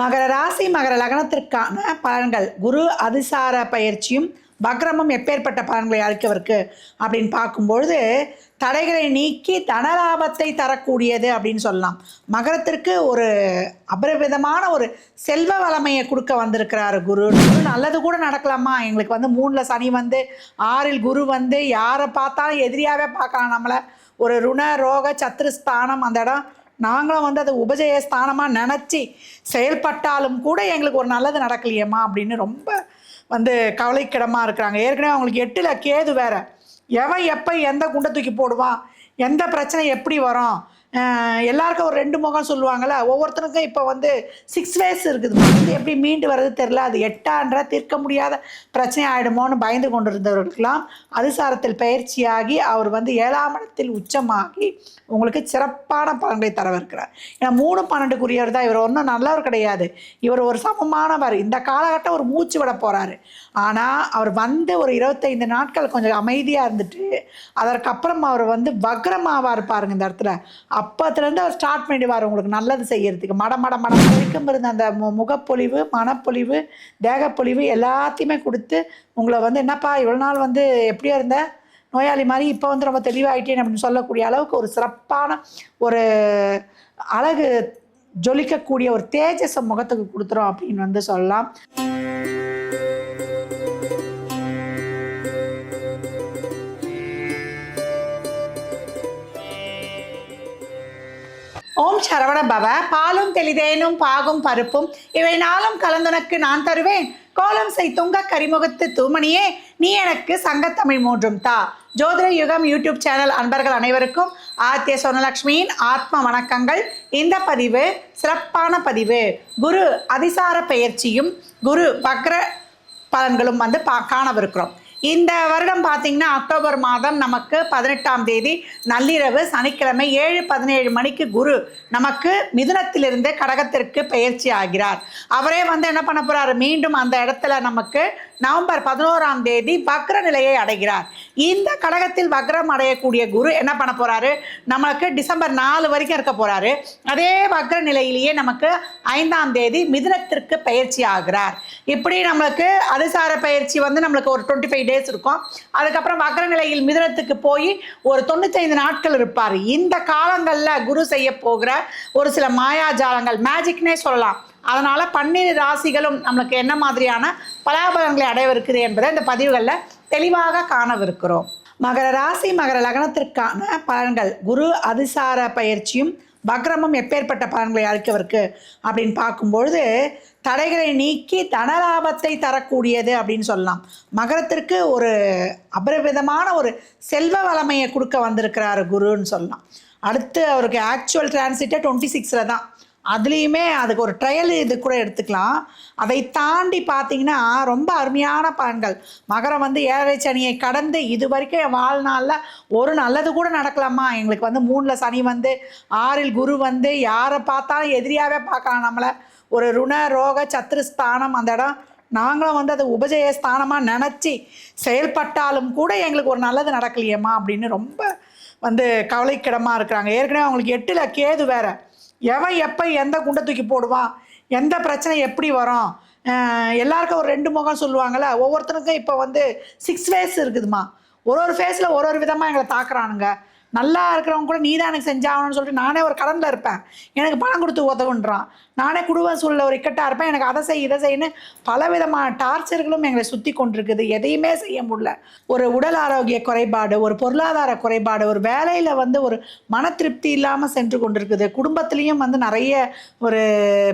மகர ராசி மகர லக்னத்திற்கான பலன்கள். குரு அதிசார பயிற்சியும் வக்ரமும் எப்பேற்பட்ட பலன்களை அளிக்கவருக்கு அப்படின்னு பார்க்கும்பொழுது தடைகளை நீக்கி தனலாபத்தை தரக்கூடியது அப்படின்னு சொல்லலாம். மகரத்திற்கு ஒரு அபரிவிதமான ஒரு செல்வ வளமையை கொடுக்க வந்திருக்கிறாரு குரு. நல்லது கூட நடக்கலாமா? எங்களுக்கு வந்து மூணில் சனி வந்து ஆறில் குரு வந்து யாரை பார்த்தாலும் எதிரியாகவே பார்க்கலாம் நம்மளை. ஒரு ருண ரோக சத்ருஸ்தானம் அந்த இடம். நாங்களும் வந்து அதை உபஜய ஸ்தானமாக நினச்சி செயல்பட்டாலும் கூட எங்களுக்கு ஒரு நல்லது நடக்கலையேம்மா அப்படின்னு ரொம்ப வந்து கவலைக்கிடமாக இருக்கிறாங்க. ஏற்கனவே அவங்களுக்கு எட்டில் கேது வேறு. எவன் எப்போ எந்த குண்டை தூக்கி போடுவான்? எந்த பிரச்சனை எப்படி வரும்? எல்லாருக்கும் ஒரு ரெண்டு முகம் சொல்லுவாங்கள்ல ஒவ்வொருத்தருக்கும் இப்போ வந்து சிக்ஸ் வேஸ் இருக்குது. எப்படி மீண்டு வர்றது தெரில அது எட்டான்ற தீர்க்க முடியாத பிரச்சனை ஆகிடுமோன்னு பயந்து கொண்டிருந்தவர்களுக்கெல்லாம் அதிசாரத்தில் பயிற்சியாகி அவர் வந்து ஏழாம் இடத்தில் உச்சமாகி உங்களுக்கு சிறப்பான பலன்களை தரவிருக்கிறார். ஏன்னா மூணு பன்னெண்டுக்குரியவர் தான் இவர் ஒன்றும் நல்லவர் கிடையாது. இவர் ஒரு சமமானவர். இந்த காலகட்டம் ஒரு மூச்சு விட போகிறாரு ஆனால் அவர் வந்து ஒரு இருபத்தைந்து நாட்கள் கொஞ்சம் அமைதியாக இருந்துட்டு அதற்கப்புறம் அவர் வந்து வக்ரமாவார் பாருங்க இந்த இடத்துல. அப்பத்துலேருந்து அவர் ஸ்டார்ட் பண்ணிடுவார் உங்களுக்கு நல்லது செய்யறதுக்கு. மட மட மடம் வரைக்கும் இருந்த அந்த மு முகப்பொலிவு தேகப்பொழிவு தேகப்பொலிவு எல்லாத்தையுமே கொடுத்து உங்களை வந்து என்னப்பா இவ்வளோ நாள் வந்து எப்படியோ இருந்த? நோயாளி மாதிரி இப்போ வந்து ரொம்ப தெளிவாகிட்டேன் அப்படின்னு சொல்லக்கூடிய அளவுக்கு ஒரு சிறப்பான ஒரு அழகு ஜொலிக்கக்கூடிய ஒரு தேஜஸை முகத்துக்கு கொடுத்துரும் அப்படின்னு வந்து சொல்லலாம். ஓம் சரவண பவ பாலும் தெளிதேனும் பாகும் பருப்பும். இவை நாளும் கலந்துனக்கு நான் தருவேன். கோலம் செய் துங்க கரிமுகத்து தூமணியே நீ எனக்கு சங்கத்தமிழ் மூன்றும் தா. ஜோதிர யுகம் யூடியூப் சேனல் அன்பர்கள் அனைவருக்கும் ஆத்திய சொனலக்ஷ்மியின் ஆத்ம வணக்கங்கள். இந்த பதிவு சிறப்பான பதிவு. குரு அதிசார பெயர்ச்சியும் குரு வக்ர பலன்களும் வந்து பா காணவிருக்கிறோம். இந்த வருடம் பார்த்தீங்கன்னா அக்டோபர் மாதம் நமக்கு பதினெட்டாம் தேதி நள்ளிரவு சனிக்கிழமை ஏழு பதினேழு மணிக்கு குரு நமக்கு மிதுனத்திலிருந்து கடகத்திற்கு பயிற்சி ஆகிறார். அவரே வந்து என்ன பண்ண போறாரு? மீண்டும் அந்த இடத்துல நமக்கு நவம்பர் பதினோராம் தேதி வக்ர நிலையை அடைகிறார். இந்த கடகத்தில் வக்ரம் அடையக்கூடிய குரு என்ன பண்ண போறாரு? நமக்கு டிசம்பர் நாலு வரைக்கும் இருக்க போறாரு. அதே வக்ர நிலையிலேயே நமக்கு ஐந்தாம் தேதி மிதுனத்திற்கு பயிற்சி ஆகிறார். இப்படி நம்மளுக்கு அதிசார பயிற்சி வந்து நம்மளுக்கு ஒரு டுவெண்ட்டி ஃபைவ் டேஸ் இருக்கும். அதுக்கப்புறம் வக்ர நிலையில் மிதுனத்துக்கு போய் ஒரு தொண்ணூத்தைந்து நாட்கள் இருப்பார். இந்த காலங்களில் குரு செய்ய போகிற ஒரு சில மாயாஜாலங்கள் மேஜிக்னே சொல்லலாம். அதனால் பன்னிரு ராசிகளும் நம்மளுக்கு என்ன மாதிரியான பலாபலன்களை அடையவிருக்குது என்பதை இந்த பதிவுகளில் தெளிவாக காணவிருக்கிறோம். மகர ராசி மகர லக்னத்திற்கான பலன்கள். குரு அதிசார பயிற்சியும் வக்ரமும் எப்பேற்பட்ட பலன்களை அளிக்கவிருக்கு அப்படின்னு பார்க்கும்பொழுது தடைகளை நீக்கி தனலாபத்தை தரக்கூடியது அப்படின்னு சொல்லலாம். மகரத்திற்கு ஒரு அபரிவிதமான ஒரு செல்வ வளமையை கொடுக்க வந்திருக்கிறாரு குருன்னு சொல்லலாம். அடுத்து அவருக்கு ஆக்சுவல் டிரான்சிட்டே டுவெண்ட்டி சிக்ஸில் தான். அதுலேயுமே அதுக்கு ஒரு ட்ரையல் இது கூட எடுத்துக்கலாம். அதை தாண்டி பார்த்தீங்கன்னா ரொம்ப அருமையான பலன்கள். மகரம் வந்து ஏழரை சனியை கடந்து இது வரைக்கும் என் வாழ்நாளில் ஒரு நல்லது கூட நடக்கலாமா எங்களுக்கு வந்து மூணில் சனி வந்து ஆறில் குரு வந்து யாரை பார்த்தாலும் எதிரியாகவே பார்க்கலாம் நம்மளை. ஒரு ருண ரோக சத்ரு ஸ்தானம் அந்த இடம். நாங்களும் வந்து அதை உபஜய ஸ்தானமாக நினச்சி செயல்பட்டாலும் கூட எங்களுக்கு ஒரு நல்லது நடக்கலையேம்மா அப்படின்னு ரொம்ப வந்து கவலைக்கிடமாக இருக்கிறாங்க. ஏற்கனவே அவங்களுக்கு எட்டில் கேது வேறு. எவன் எப்போ எந்த குண்டை தூக்கி போடுவான்? எந்த பிரச்சனை எப்படி வரும்? எல்லாருக்கும் ஒரு ரெண்டு முகம் சொல்லுவாங்கள்ல ஒவ்வொருத்தருக்கும் இப்போ வந்து சிக்ஸ் ஃபேஸ் இருக்குதுமா ஒரு ஒரு ஃபேஸில் ஒரு ஒரு விதமாக எங்களை தாக்குறானுங்க. நல்லா இருக்கிறவங்க கூட நீ தான் எனக்கு செஞ்சாகணும்னு சொல்லிட்டு நானே ஒரு கடனில் இருப்பேன். எனக்கு பணம் கொடுத்து உதவுன்றான். நானே குடும்ப சூழலில் ஒரு இக்கட்டாக இருப்பேன். எனக்கு அதை செய் இதை செய்யன்னு பலவிதமான டார்ச்சர்களும் எங்களை சுற்றி கொண்டிருக்குது. எதையுமே செய்ய முடியல. ஒரு உடல் ஆரோக்கிய குறைபாடு ஒரு பொருளாதார குறைபாடு ஒரு வேலையில் வந்து ஒரு மன திருப்தி இல்லாமல் சென்று கொண்டிருக்குது. குடும்பத்துலேயும் வந்து நிறைய ஒரு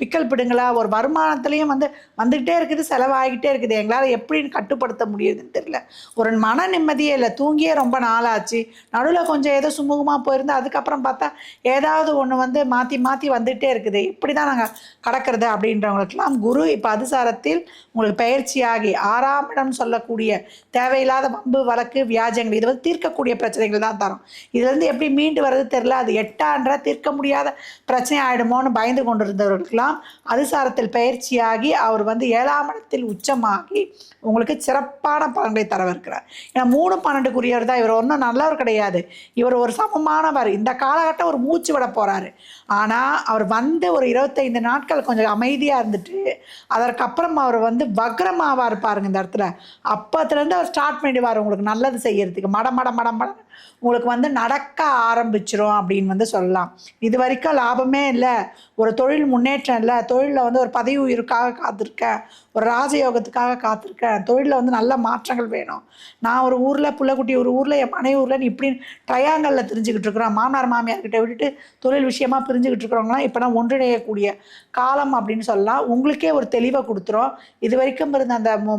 பிக்கல் பிடுங்களா ஒரு வருமானத்துலேயும் வந்து வந்துக்கிட்டே இருக்குது செலவாகிக்கிட்டே இருக்குது. எங்களால் எப்படின்னு கட்டுப்படுத்த முடியுதுன்னு தெரியல. ஒரு மன நிம்மதியே இல்லை. தூங்கியே ரொம்ப நாளாச்சு. நடுவில் கொஞ்சம் ஏதோ சுமூகமாக போயிருந்தோம் அதுக்கப்புறம் பார்த்தா ஏதாவது ஒன்று வந்து மாற்றி மாற்றி வந்துகிட்டே இருக்குது. இப்படி தான் நாங்கள் கடக்கிறது அப்படின்றவங்களுக்கெல்லாம் குரு இப்போ அதிசாரத்தில் உங்களுக்கு பயிற்சியாகி ஆறாம் இடம் சொல்லக்கூடிய தேவையில்லாத வம்பு வழக்கு வியாஜங்கள் இது வந்து தீர்க்கக்கூடிய பிரச்சனைகள் தான் தரும். இதுலேருந்து எப்படி மீண்டு வர்றது தெரில அது எட்டான்ற தீர்க்க முடியாத பிரச்சனை ஆகிடுமோன்னு பயந்து கொண்டிருந்தவர்களுக்கெல்லாம் அதிசாரத்தில் பயிற்சியாகி அவர் வந்து ஏழாம் இடத்தில் உச்சமாகி உங்களுக்கு சிறப்பான பலன்களை தரவிருக்கிறார். ஏன்னா மூணு பன்னெண்டுக்குரியவர் தான். இவர் ஒன்றும் நல்லவர் கிடையாது. இவர் ஒரு சமமானவர். இந்த காலகட்டம் ஒரு மூச்சு விட போகிறாரு ஆனால் அவர் வந்து ஒரு இருபத்தைந்து நாட்கள் கொஞ்சம் அமைதியாக இருந்துட்டு அதற்கப்புறம் அவர் வந்து வக்ரமாவார் பாருங்க இந்த இடத்துல. அப்பத்துலேருந்து அவர் ஸ்டார்ட் பண்ணிடுவார் உங்களுக்கு நல்லது செய்யறதுக்கு. மட மட மட மட. உங்களுக்கு வந்து நடக்க ஆரம்பிச்சிரும் அப்படின்னு வந்து சொல்லலாம். இது வரைக்கும் லாபமே இல்லை. ஒரு தொழில் முன்னேற்றம் இல்லை. தொழிலில் வந்து ஒரு பதவி உயிருக்காக காத்திருக்கேன் ஒரு ராஜயோகத்துக்காக காத்திருக்கேன். தொழிலில் வந்து நல்ல மாற்றங்கள் வேணும். நான் ஒரு ஊரில் புள்ளக்குட்டி ஒரு ஊரில் என் மனை ஊரில் இப்படி ட்ரையாங்கலில் தெரிஞ்சுக்கிட்டு இருக்கிறோம். மாமனார் மாமியார்கிட்ட விட்டுட்டு தொழில் விஷயமா பிரிஞ்சுக்கிட்டு இருக்கிறவங்களாம் இப்போ நான் ஒன்றிணையக்கூடிய காலம் அப்படின்னு சொல்லலாம். உங்களுக்கே ஒரு தெளிவை கொடுத்துரும். இது வரைக்கும் இருந்த அந்த மு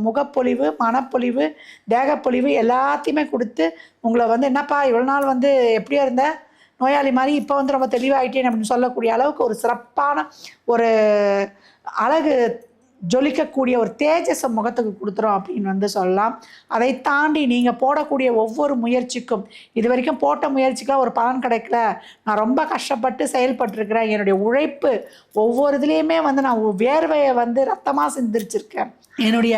மனப்பொழிவு தேகப்பொழிவு எல்லாத்தையுமே கொடுத்து உங்களை வந்து என்னப்பா இவ்வளோ நாள் வந்து எப்படியா இருந்த? நோயாளி மாதிரி இப்போ வந்து ரொம்ப தெளிவாகிட்டேன் அப்படின்னு சொல்லக்கூடிய அளவுக்கு ஒரு சிறப்பான ஒரு அழகு ஜொலிக்கக்கூடிய ஒரு தேஜஸை முகத்துக்கு கொடுத்துரும் அப்படின்னு வந்து சொல்லலாம். அதை தாண்டி நீங்கள் போடக்கூடிய ஒவ்வொரு முயற்சிக்கும் இது வரைக்கும் போட்ட முயற்சிக்கெலாம் ஒரு பலன் கிடைக்கல. நான் ரொம்ப கஷ்டப்பட்டு செயல்பட்டுருக்கிறேன். என்னுடைய உழைப்பு ஒவ்வொரு இதுலேயுமே வந்து நான் வேர்வையை வந்து ரத்தமாக சிந்திரிச்சிருக்கேன் என்னுடைய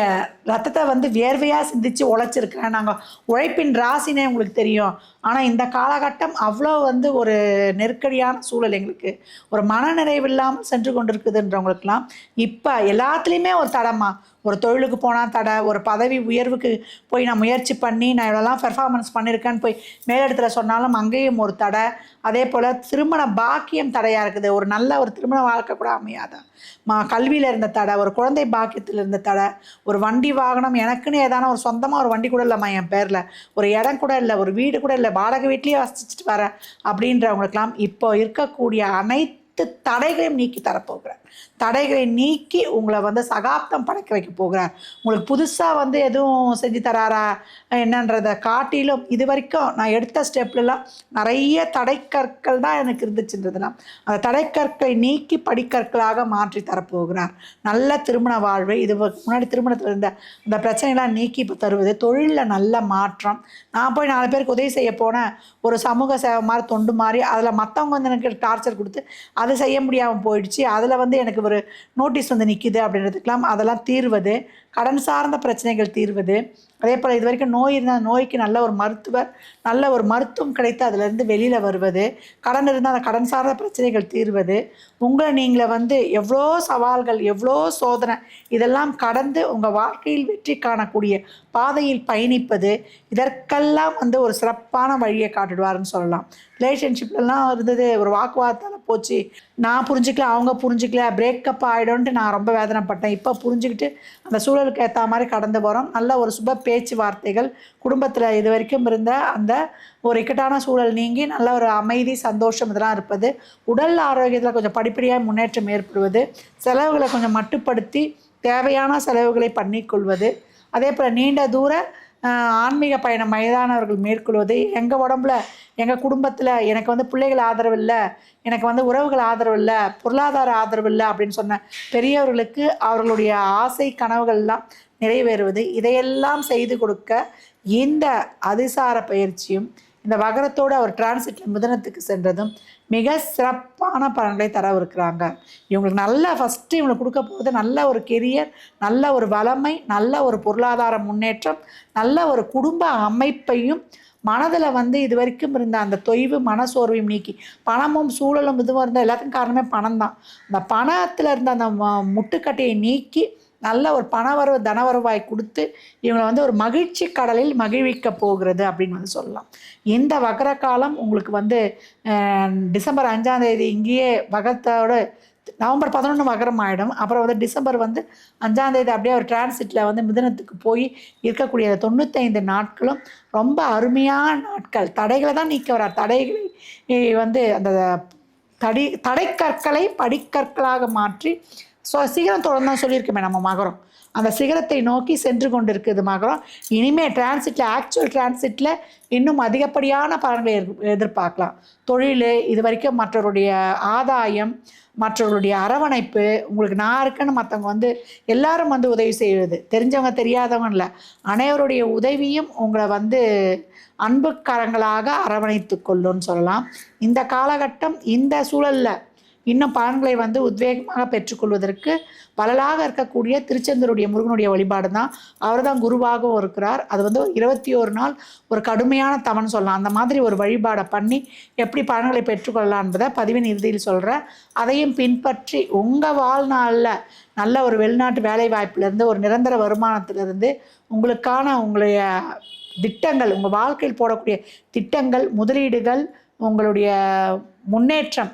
ரத்தத்தை வந்து வேர்வையாக சிந்திச்சு உழைச்சிருக்கிறேன். நாங்கள் உழைப்பின் ராசினே உங்களுக்கு தெரியும். ஆனால் இந்த காலகட்டம் அவ்வளோ வந்து ஒரு நெருக்கடியான சூழல் எங்களுக்கு. ஒரு மனநிறைவு இல்லாமல் சென்று கொண்டிருக்குதுன்றவங்களுக்கெல்லாம் இப்போ எல்லாத்துலேயும் ஒரு தடமா ஒரு தொழிலுக்கு போனால் தடை ஒரு பதவி உயர்வுக்கு போய் நான் முயற்சி பண்ணி நான் இவ்வளோலாம் பெர்ஃபார்மன்ஸ் பண்ணியிருக்கேன்னு போய் மேலிடத்துல சொன்னாலும் அங்கேயும் ஒரு தடை. அதே போல் திருமண பாக்கியம் தடையாக இருக்குது. ஒரு நல்ல ஒரு திருமண வாழ்க்கை கூட அமையாதான் மா கல்வியில் இருந்த தடை ஒரு குழந்தை பாக்கியத்தில் இருந்த தடை ஒரு வண்டி வாகனம் எனக்குன்னு ஏதான ஒரு சொந்தமாக ஒரு வண்டி கூட இல்லைம்மா என் பேரில். ஒரு இடம் கூட இல்லை ஒரு வீடு கூட இல்லை வாடகை வீட்லேயே வசிச்சுட்டு வரேன். அப்படின்றவங்களுக்கெல்லாம் இப்போ இருக்கக்கூடிய அனைத்து தடைகளையும் நீக்கி தரப்போகிறேன் தடைகளை நீக்கி உங்களை வந்து சகாப்தம் படைக்க வைக்க போகிறார். உங்களுக்கு புதுசாக வந்து எதுவும் செஞ்சு தராரா? என்னன்றதை காட்டிலும் இது வரைக்கும் நான் எடுத்த ஸ்டெப்லலாம் நிறைய தடைக்கற்கள் தான் எனக்கு இருந்துச்சுன்றதுலாம் அந்த தடைக்கற்களை நீக்கி படிக்கற்களாக மாற்றி தரப்போகிறார். நல்ல திருமண வாழ்வு இது முன்னாடி திருமணத்தில் இருந்த அந்த பிரச்சனைலாம் நீக்கி இப்போ தருவது தொழிலில் நல்ல மாற்றம். நான் போய் நாலு பேருக்கு உதவி செய்ய போனேன். ஒரு சமூக சேவை மாதிரி தொண்டு மாதிரி அதில் மற்றவங்க வந்து எனக்கு டார்ச்சர் கொடுத்து அது செய்ய முடியாமல் போயிடுச்சு. அதில் வந்து எனக்கு ஒரு நோட்டீஸ் வந்து நிற்கிது அப்படின்றதுக்கெலாம் அதெல்லாம் தீர்வது கடன் சார்ந்த பிரச்சனைகள் தீர்வது. அதே போல் இது வரைக்கும் நோய் இருந்தால் நோய்க்கு நல்ல ஒரு மருத்துவர் நல்ல ஒரு மருத்துவம் கிடைத்து அதிலேருந்து வெளியில் வருவது. கடன் இருந்தால் அந்த கடன் சார்ந்த பிரச்சனைகள் தீர்வது. உங்களை நீங்களை வந்து எவ்வளோ சவால்கள் எவ்வளோ சோதனை இதெல்லாம் கடந்து உங்கள் வாழ்க்கையில் வெற்றி காணக்கூடிய பாதையில் பயணிப்பது இதற்கெல்லாம் வந்து ஒரு சிறப்பான வழியை காட்டிடுவாருன்னு சொல்லலாம். ரிலேஷன்ஷிப்லலாம் இருந்தது ஒரு வாக்குவாதத்தால் போச்சு. நான் புரிஞ்சிக்கல அவங்க புரிஞ்சிக்கல பிரேக்கப் ஆகிடும்ன்ட்டு நான் ரொம்ப வேதனைப்பட்டேன். இப்போ புரிஞ்சுக்கிட்டு அந்த சூழலுக்கு ஏற்ற மாதிரி கடந்து போகிறோம் நல்ல ஒரு சுப பேச்சுவார்த்தைகள் குடும்பத்தில் இது வரைக்கும் இருந்த அந்த ஒரு இக்கட்டான சூழல் நீங்கி நல்ல ஒரு அமைதி சந்தோஷம் இதெல்லாம் இருப்பது உடல் ஆரோக்கியத்தில் கொஞ்சம் படிப்படியாக முன்னேற்றம் ஏற்படுவது செலவுகளை கொஞ்சம் மட்டுப்படுத்தி தேவையான செலவுகளை பண்ணிக்கொள்வது அதே போல் நீண்ட தூர ஆன்மீக பயணம் வயதானவர்கள் மேற்கொள்வது. எங்கள் உடம்புல எங்கள் குடும்பத்தில் எனக்கு வந்து பிள்ளைகள் ஆதரவு இல்லை எனக்கு வந்து உறவுகள் ஆதரவு இல்லை பொருளாதார ஆதரவு இல்லை அப்படின்னு சொன்ன பெரியவர்களுக்கு அவர்களுடைய ஆசை கனவுகள்லாம் நிறைவேறுவது. இதையெல்லாம் செய்து கொடுக்க இந்த அதிசார பயிற்சியும் இந்த வகரத்தோடு அவர் டிரான்சிட்ல மிதனத்துக்கு சென்றதும் மிக சிறப்பான பலன்களை தரவிருக்கிறாங்க. இவங்களுக்கு நல்ல ஃபஸ்ட்டு இவங்களுக்கு கொடுக்க போகிறது நல்ல ஒரு கெரியர் நல்ல ஒரு வளமை நல்ல ஒரு பொருளாதார முன்னேற்றம் நல்ல ஒரு குடும்ப அமைப்பையும் மனதில் வந்து இது வரைக்கும் இருந்த அந்த தொய்வு மனசோர்வையும் நீக்கி பணமும் சூழலும் இதுவும் இருந்தால் எல்லாத்துக்கும் காரணமே பணம் தான் அந்த பணத்தில் இருந்த அந்த முட்டுக்கட்டையை நீக்கி நல்ல ஒரு பணவரவு தனவரவாய் கொடுத்து இவங்களை வந்து ஒரு மகிழ்ச்சி கடலில் மகிழ்விக்க போகிறது அப்படின்னு வந்து சொல்லலாம். இந்த வகர காலம் உங்களுக்கு வந்து டிசம்பர் அஞ்சாம் தேதி இங்கேயே வகத்தோட நவம்பர் பதினொன்று வகரம் ஆகிடும் அப்புறம் வந்து டிசம்பர் வந்து அஞ்சாம் தேதி அப்படியே ஒரு டிரான்சிட்டில் வந்து மிதனத்துக்கு போய் இருக்கக்கூடிய அந்த தொண்ணூத்தைந்து நாட்களும் ரொம்ப அருமையான நாட்கள். தடைகளை தான் நீக்க வரார். தடைகளை வந்து அந்த தடி தடைக்கற்களை படிக்கற்களாக மாற்றி ஸோ சிகரம் தொடர்ந்து தான் சொல்லியிருக்கோமே நம்ம மகரம். அந்த சிகரத்தை நோக்கி சென்று கொண்டு இருக்குது மகரம். இனிமே டிரான்சிட்டில் ஆக்சுவல் டிரான்சிட்டில் இன்னும் அதிகப்படியான பலன்களை எதிர்- எதிர்பார்க்கலாம். தொழில் இது வரைக்கும் மற்றவருடைய ஆதாயம் மற்றவர்களுடைய அரவணைப்பு உங்களுக்கு நான் இருக்கேன்னு மற்றவங்க வந்து எல்லாரும் வந்து உதவி செய்வது. தெரிஞ்சவங்க தெரியாதவங்க இல்லை. அனைவருடைய உதவியும் உங்களை வந்து அன்புக்காரங்களாக அரவணைத்து கொள்ளும்னு சொல்லலாம். இந்த காலகட்டம் இந்த சூழலில் இன்னும் பலன்களை வந்து உத்வேகமாக பெற்றுக்கொள்வதற்கு பலலாக இருக்கக்கூடிய திருச்செந்தூருடைய முருகனுடைய வழிபாடு தான் அவர் தான் குருவாகவும் இருக்கிறார். அது வந்து இருபத்தி ஒரு நாள் ஒரு கடுமையான தவன் சொல்லலாம். அந்த மாதிரி ஒரு வழிபாடை பண்ணி எப்படி பலன்களை பெற்றுக்கொள்ளலாம் என்பதை பதிவின் இறுதியில் சொல்கிறேன் அதையும் பின்பற்றி உங்கள் வாழ்நாளில் நல்ல ஒரு வெளிநாட்டு வேலை வாய்ப்பிலிருந்து ஒரு நிரந்தர வருமானத்திலிருந்து உங்களுக்கான உங்களுடைய திட்டங்கள் உங்கள் வாழ்க்கையில் போடக்கூடிய திட்டங்கள் முதலீடுகள் உங்களுடைய முன்னேற்றம்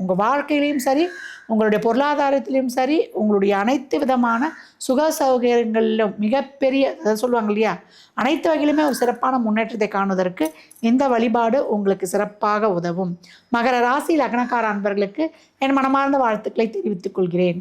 உங்கள் வாழ்க்கையிலையும் சரி உங்களுடைய பொருளாதாரத்திலையும் சரி உங்களுடைய அனைத்து விதமான சுக சௌகரியங்களிலும் மிகப்பெரிய அதாவது சொல்லுவாங்க இல்லையா? அனைத்து வகையிலுமே ஒரு சிறப்பான முன்னேற்றத்தை காணுவதற்கு இந்த வழிபாடு உங்களுக்கு சிறப்பாக உதவும். மகர ராசி லக்னக்கார அன்பர்களுக்கு என் மனமார்ந்த வாழ்த்துக்களை தெரிவித்துக் கொள்கிறேன்.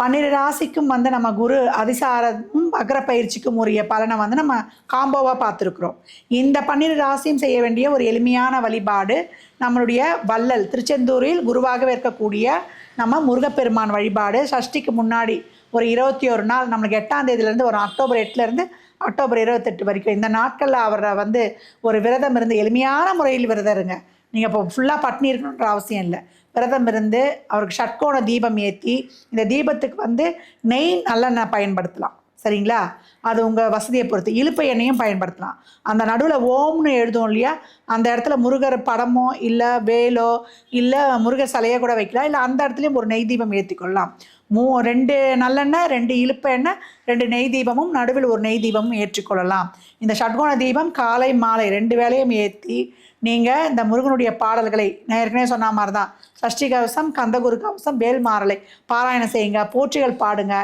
பன்னிரு ராசிக்கும் வந்து நம்ம குரு அதிசாரமும் அக்ர பயிற்சிக்கும் உரிய பலனை வந்து நம்ம காம்போவாக பார்த்துருக்குறோம். இந்த பன்னிரு ராசியும் செய்ய வேண்டிய ஒரு எளிமையான வழிபாடு நம்மளுடைய வள்ளல் திருச்செந்தூரில் குருவாகவே இருக்கக்கூடிய நம்ம முருகப்பெருமான் வழிபாடு. சஷ்டிக்கு முன்னாடி ஒரு இருபத்தி ஒரு நாள் நம்மளுக்கு எட்டாம் தேதியிலேருந்து ஒரு அக்டோபர் எட்டுலேருந்து அக்டோபர் இருபத்தெட்டு வரைக்கும். இந்த நாட்களில் அவரை வந்து ஒரு விரதம் இருந்து எளிமையான முறையில் விரதம் இருங்க. நீங்கள் இப்போ ஃபுல்லாக பட்னி இருக்கணுன்ற அவசியம் இல்லை. விரதம் இருந்து அவருக்கு ஷட்கோண தீபம் ஏற்றி இந்த தீபத்துக்கு வந்து நெய் நல்லெண்ணெய் பயன்படுத்தலாம். சரிங்களா? அது உங்கள் வசதியை பொறுத்து. இழுப்பை எண்ணெயும் பயன்படுத்தலாம். அந்த நடுவில் ஓம்னு எழுதும் இல்லையா? அந்த இடத்துல முருகர் படமோ இல்லை வேலோ இல்லை முருகர் சிலையோ கூட வைக்கலாம். இல்லை அந்த இடத்துலையும் ஒரு நெய் தீபம் ஏற்றிக்கொள்ளலாம் மூ ரெண்டு நல்லெண்ணெய் ரெண்டு இழுப்ப எண்ணெய் ரெண்டு நெய் தீபமும் நடுவில் ஒரு நெய் தீபமும் ஏற்றிக்கொள்ளலாம். இந்த ஷட்கோண தீபம் காலை மாலை ரெண்டு வேலையும் ஏற்றி நீங்கள் இந்த முருகனுடைய பாடல்களை நான் ஏற்கனவே சொன்ன மாதிரி தான் சஷ்டி கவசம் கந்தகுரு கவசம் வேல் மாறலை பாராயணம் செய்யுங்க போற்றிகள் பாடுங்க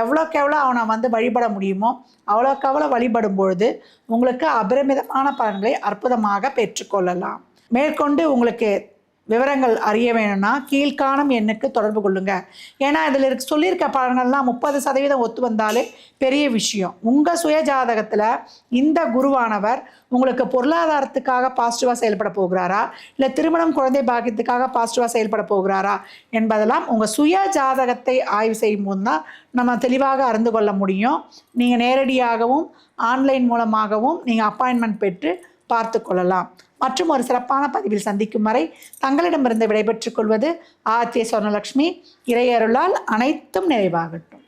எவ்வளோக்கு எவ்வளோ அவனை வந்து வழிபட முடியுமோ அவ்வளோக்கு அவ்வளோ வழிபடும் பொழுது உங்களுக்கு அபரிமிதமான பலன்களை அற்புதமாக பெற்றுக்கொள்ளலாம். மேற்கொண்டு உங்களுக்கு விவரங்கள் அறிய வேணும்னா கீழ்காணும் எண்ணுக்கு தொடர்பு கொள்ளுங்க. ஏன்னா இதில் இருக்க சொல்லியிருக்க பலன்கள்லாம் முப்பது சதவீதம் ஒத்து வந்தாலே பெரிய விஷயம். உங்கள் சுய ஜாதகத்தில் இந்த குருவானவர் உங்களுக்கு பொருளாதாரத்துக்காக பாசிட்டிவாக செயல்பட போகிறாரா? இல்லை திருமணம் குழந்தை பாக்கியத்துக்காக பாசிட்டிவாக செயல்பட போகிறாரா? என்பதெல்லாம் உங்கள் சுய ஜாதகத்தை ஆய்வு செய்யும் போது தான் நம்ம தெளிவாக அறிந்து கொள்ள முடியும். நீங்கள் நேரடியாகவும் ஆன்லைன் மூலமாகவும் நீங்கள் அப்பாயின்மெண்ட் பெற்று பார்த்து கொள்ளலாம். மற்றும் ஒரு சிறப்பான பதிவில் சந்திக்கும் வரை தங்களிடமிருந்து விடைபெற்றுக் கொள்வது ஆர்த்திய சொர்ணலக்ஷ்மி. இறையருளால் அனைத்தும் நிறைவாகட்டும்.